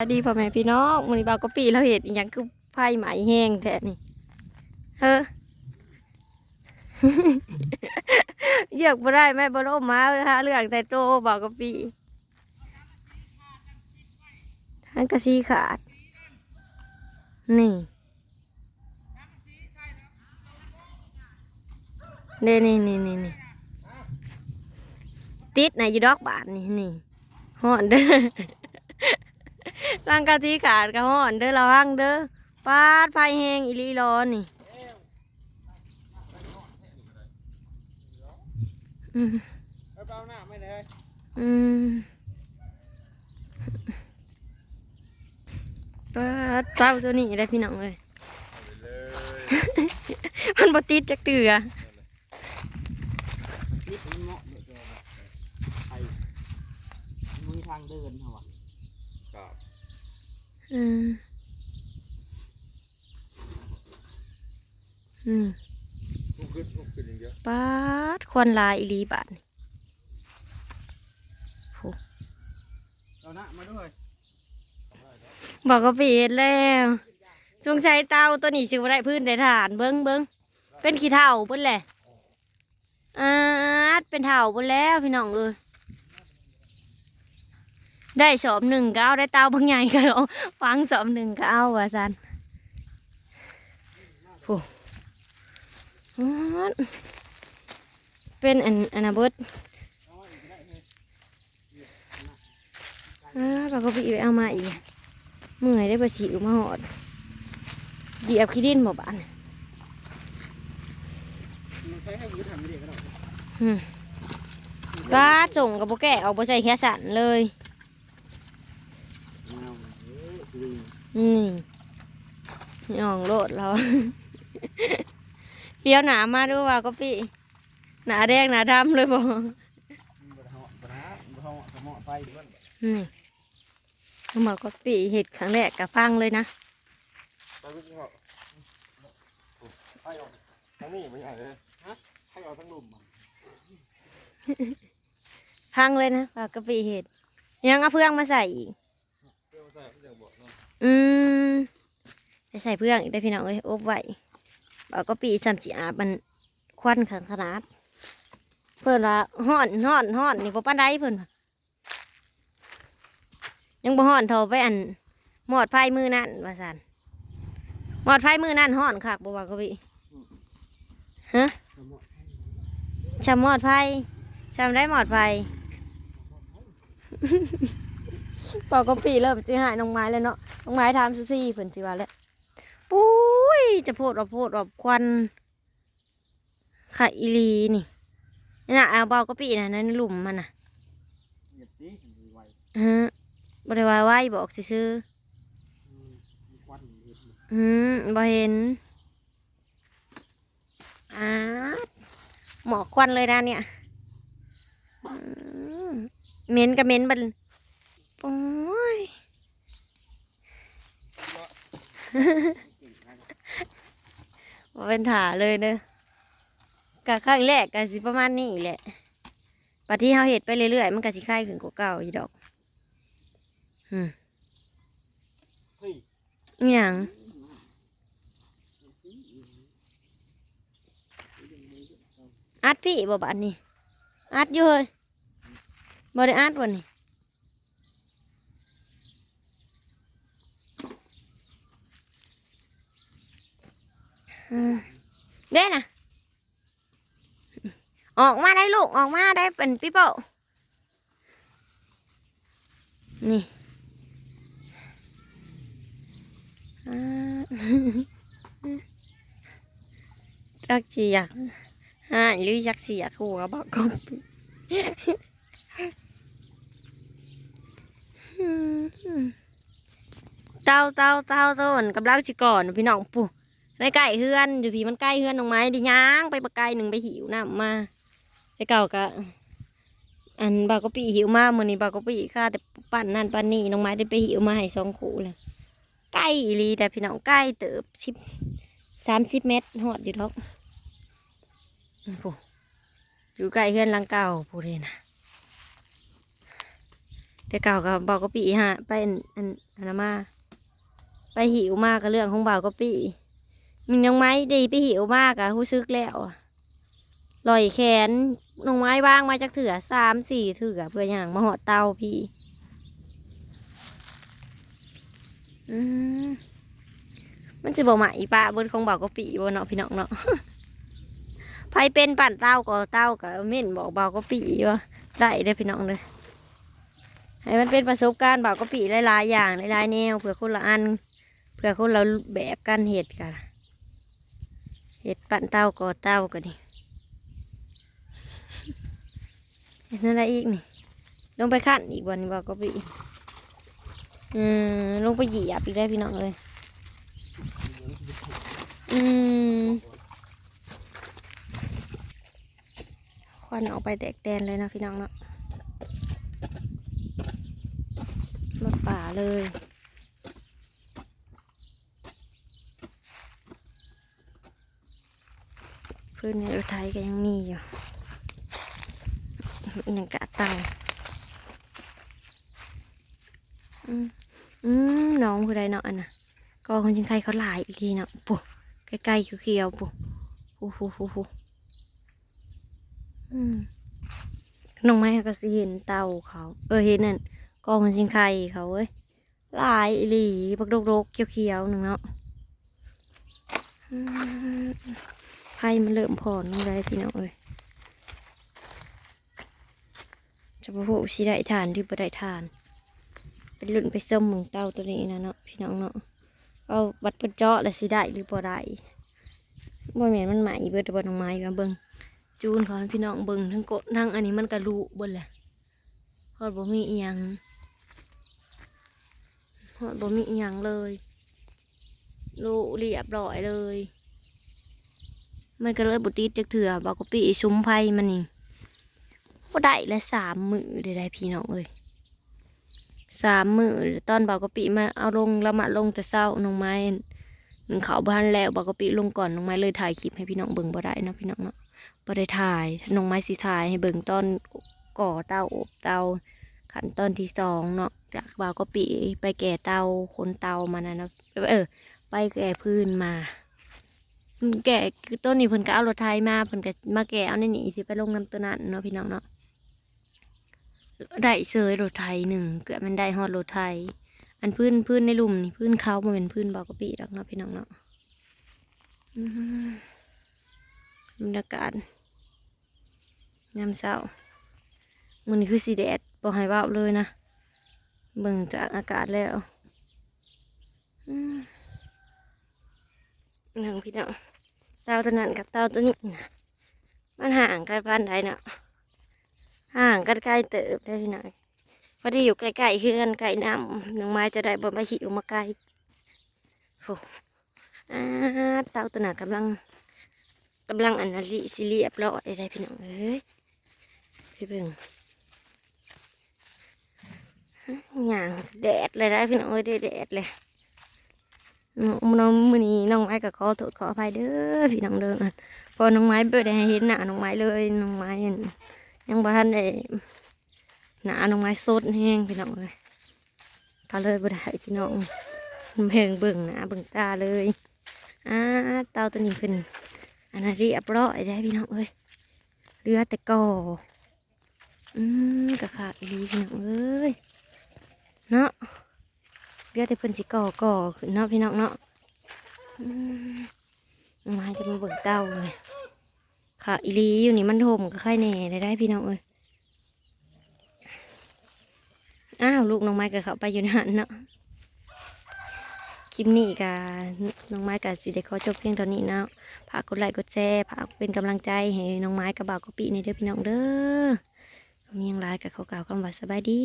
สวัสดีพ่อแม่พี่น้องมือนี้บ่าวก็ปีเราเห็ดอหยังคือไฟไหมแห้งแท้นี่เออเยือกบ่ได้แม่บ่ลมมาหาเรื่องแต่โตบ่าวก็ปีทั้งกระซีขาด นี่นี่นี่นี่นี่นี่ติดในอยู่ดอกบาทนี่นี่ฮอนเด้อ ร่างกะทิขาดกระห่อนเด้อระวังเด้อปาดไฟแหงอีหลีร้อนนี่อืมเอาเปล่าหน้าไม่เลยอืมปาดเต้าตัวนี้ได้พี่น้องเลยมันบติดจักเตือนี่เป็นเงาะเนี่ยจอไอ้มึงทางเดินเหรอวะครับ อืมอืมลุกขึ้นลุกขึ้นอย่างเดียวปาดควันลายอีหลีบาดนี่เอาหน้ามาด้วยบอกก็ปิดแล้วสงสัยเตาตัวนี้สิบ่ได้พื้นได้ฐานเบิ้งเบิ้งเป็นขี้เถ้าเบิ้นแหละอาดเป็นเถ้าเบิ้นแล้วพี่น้องเอ้ย ได้สอบหนึ่งก็เอาได้เต้าบางใหญ่ก็เอาฟังสอบหนึ่งก็เอาว่าสันโอ้เป็นอันอันนะเบิดอ่าเราก็ไปเอามาอีกเมื่อยได้บะสิวมาหอดเหยียบขี้ดินหมบานมันใช้ให้กูทำไม่ได้ก็ได้อืมกาส่งกับโบแกะออกบ่ใส่แค่สันเลย เอาเอ้ยลืม นี่ย่องโลดเราเลี้ยวหนามาดูว่าก็ปีหนาแดงหนาดำเลยบ่บะเหาะบะฮะบะเหาะกระเหาะไฟด้วยนี่ทำมาก็ปีเห็ดครั้งแรกกับฟังเลยนะไปกูจะเหาะให้ออกทั้งนี้ไม่ใช่เลยฮะให้ออกทั้งหลุมมันพังเลยนะว่ากะปิเห็ดยังเอาเพื่องมาใส่อีก เรื่องใส่เรื่องบ อืมได้ใส่เพื่องอีกได้พี่น้องเอ้ยอบไว้บอกก็ปีสัมสีอาบมันควันขังขนาด เพิ่อนว่าฮ้อนฮ้อนฮ้อนนี่บ่ปานใดเพิ่อนยังบ่ฮ้อนเท่าไปอันหมอดไฟมือนั่นว่าซั่นหมอดไฟมือนั่นฮ้อนคักบ่ว่าก็ปีฮะชำหมอดไฟชำได้หมอดไฟบอกก็ปีเริ่มสิหายน้องไม้แล้วเนาะ น้องไม้ทำซูซี่เพิ่นสิว่าแล้วปุ้ยจะโพดว่าโพดว่าควันค่ะอีหลีนี่นี่น่ะเอาเบากะปิน่ะในหลุมมันน่ะเหยียบสิมันไวฮะบริวารไหวบอกซื้ออืมมีควันอยู่ๆอืมบ่เห็นอ่าหมอกควันเลยนะเนี่ยอืมเหม็นกับเหม็นบันโอ้ย่เป็นถาเลยเด้อกะครั้งแรกกะสิประมาณนี้แหละปฏิเฮาเห็ดไปเรื่อยๆมันกะสิคล้ายขึ้นกว่าเก่าอีดอกอืมอย่างอัดพี่บ่บานนี่อัดอยู่เฮ้ยบ่ได้อัดวันนี้ เด้น่ะออกมาได้ลูกออกมาได้เป็นพี่เป้านี่จักสิอยากหาหรือจักสิอยากหัวบอกก็เต้าเต้าเต้าต้นกับเล่าสิก่อนพี่น้องปู่ ในไก่เฮือนอยู่พี่มันใกล้เฮือนน้องไม้ดิย่างไปปะไก่หนึ่งไปหิวน้ำมาแต่เก่ากะอันบากก็ปีหิวมาเมื่อนี้บากก็ปีค่าแต่ปั่นนั่นปั่นนี่น้องไม้ได้ไปหิวมาให้สองขู่เลยใกล้ลีแต่พี่น้องใกล้เติบสิบสามสิบเมตรหอดอยู่ท้องผู้อยู่ใกล้เฮือนหลังเก่าผู้เรนะแต่เก่ากับเบากะปิฮะไปอันอันอันมา ไปหิวมากกับเรื่องของเบากะปิ มีน้องไม้ดีไปหิวมากอะรู้สึกแล้วอะลอยแขนน้องไม้วางมาจากเถื่อสามสี่เถื่อเพื่ออย่างมาหอดเตาพี่อืมมันจะบอกหมาอีป้าบนของเบากะปิบนเนาะพี่น้องเนาะไผเป็นปั่นเต้าก็เต้าก็เม่นบอกเบาก็ปีว่าได้เลยพี่น้องเลยให้มันเป็นประสบการณ์เบาก็ปีหลายๆอย่างหลายๆแนวเผื่อคนละอันเผื่อคนละแบบกันเห็ดกัน เห็ดปั่นเต้าก็เต้ากันนี่เห็ดนั่นอะไรอีกนี่ ลงไปขั้นอีกวันนี้บาก็ปีอืมลงไปหยีบอีกได้พี่น้องเลยอืมควันออกไปแตกแดนเลยนะพี่น้องเนาะหมดป่าเลย พื้นในอุทัยก็ยังมีอยู่ยังกะเต่าอืมอืมน้องคือใดเนาะอันน่ะก็คนจิงไคเขาหลายอีกทีเนาะปุ๊ใกล้ๆเขียวๆปุ๊ฮู้ฮู้ฮู้ฮู้อืมน้องไม้ก็สิเห็นเต่าเขา เออเห็นนั่นกองชิงไข่เขาเว้ยหลายอีหลีบักโรกๆเขียวๆหนึ่งเนาะอืม ไผ่มันเริ่มผ่อนลงได้พี่น้องเอ้ยจะพูดสิได้ทานหรือบ่ได้ทาน เป็นรุ่นไปส้มหมึงเต่าตัวนี้นะเนาะพี่น้องเนาะเอาบัดเปิดเจาะแล้วสิได้หรือบ่ได้บ่แม่นมันใหม่เบิดบ่น้องไม้มาเบิ่งจูนขอให้พี่น้องเบิ่งทั้งโกะทั้งอันนี้มันกระลุเบิ่นแหละฮอดบ่มีอีหยังฮอดบ่มีอีหยังเลยลุเรียบร้อยเลย มันก็เลยบุติดจักเถื่อบอกกปิซุ้มไผ่มันนี่ก็ได้ละสามมือได้พี่น้องเอ้ยสามมือตอนบอกกปิมาเอาลงละมาลงแต่เศร้าน้องไม้หนึ่งเขาบ้านแล้วบอกกปิลงก่อนน้องไม้เลยถ่ายคลิปให้พี่น้องเบิ่งบ่ได้นะพี่น้องเนาะบ่ได้ถ่ายน้องไม้สีถ่ายให้เบิ่งตอนก่อเตาอบเตาขั้นตอนที่สองเนาะจากบ่าวก็ปีไปแก่เตาคนเตามานะนะเออ ไปแก่พื้นมา แก่คือต้นนี้เพิ่นก็เอารถไทยมาเพิ่นก็มาแก่เอาในนี่สิไปลงน้ำตัวนั้นเนาะพี่น้องเนาะได้เสยรถไทยหนึ่งเกือบมันได้ฮอดรถไทย อันพื้นพื้นในลุมนี่พื้นเขามันเป็นพื้นบ่าวก็ปีดอกเนาะพี่น้องเนาะบรรยากาศยามเช้ามันคือสีแดดบอกให้ว่าเลยนะเบิ่งจากอากาศแล้ว อืม หนึ่งพี่น้องเตาตัวนั้นกับเตาตัวนี้นะมันห่างกันปานใดเนาะห่างกันไกล้เติบได้พี่น้อยพอดีอยู่ใกล้ๆคือกันไก่น้ำน้องไม้จะได้บ่มาหิวมาไกลโอ้อ่าเตาตัวนั้นกำลังกำลังอันนั้นลิสิเรียบร้อยได้พี่น้องเอ้ยพี่เบิ่งอย่างแดดเลยได้พี่น้องเอ้ยได้แดดเลย น้องมือนี้น้องไม้ก็ขอโทษขออภัยเด้อพี่น้องเด้อพอน้องไม้เบิดได้ให้เห็นหน้าน้องไม้เลยน้องไม้ยังบ่ทันได้หน้าน้องไม้สดแห้งพี่น้องเลยก็เลยบ่ได้พี่น้องเบิ่งเบิ่งหน้าเบิ่งตาเลยอ่าเตาตัวนี้ขึ้นอันนั้นเรียบร้อยได้พี่น้องเอ้ยเรือแต่ก่ออืมกะขาดอีหลีพี่น้องเอ้ยเนาะ เรือแต่เพิ่นสิก่อก่อขึ้นเนาะพี่น้องเนาะอืมมาจะมาเบิกเต้าเลยขาดอีลีอยู่นี่มันโถมก็ค่อยแน่ได้ได้พี่น้องเอ้ยอ้าวลูกน้องไม้ก็เขาไปอยู่นหันเนาะคลิปนี้กับน้องไม้กับสิเด็กขอจบเพียงเท่านี้เนาะฝากกดไลค์กดแชร์ฝากเป็นกำลังใจให้น้องไม้กับบ่าวกะปิในเด้อพี่น้องเด้อมีอย่างไรกับเขากล่าวคำว่าสบายดี